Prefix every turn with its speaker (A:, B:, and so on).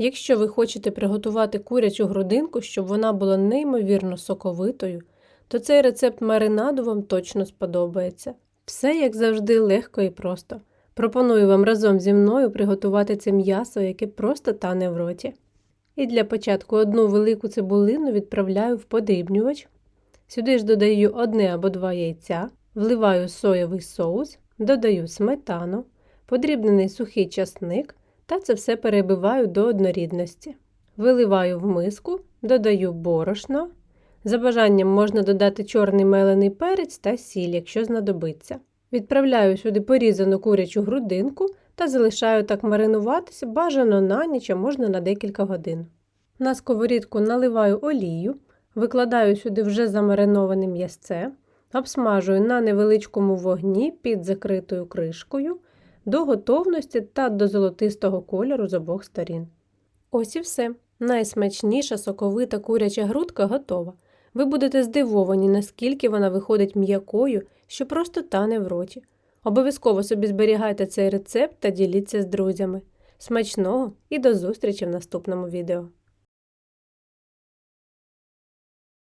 A: Якщо ви хочете приготувати курячу грудинку, щоб вона була неймовірно соковитою, то цей рецепт маринаду вам точно сподобається. Все, як завжди, легко і просто. Пропоную вам разом зі мною приготувати це м'ясо, яке просто тане в роті. І для початку одну велику цибулину відправляю в подрібнювач. Сюди ж додаю одне або два яйця, вливаю соєвий соус, додаю сметану, подрібнений сухий часник та це все перебиваю до однорідності. Виливаю в миску, додаю борошно. За бажанням можна додати чорний мелений перець та сіль, якщо знадобиться. Відправляю сюди порізану курячу грудинку та залишаю так маринуватися бажано на ніч, а можна на декілька годин. На сковорідку наливаю олію, викладаю сюди вже замариноване м'ясце, обсмажую на невеличкому вогні під закритою кришкою до готовності та до золотистого кольору з обох сторін. Ось і все. Найсмачніша соковита куряча грудка готова. Ви будете здивовані, наскільки вона виходить м'якою, що просто тане в роті. Обов'язково собі зберігайте цей рецепт та діліться з друзями. Смачного і до зустрічі в наступному відео!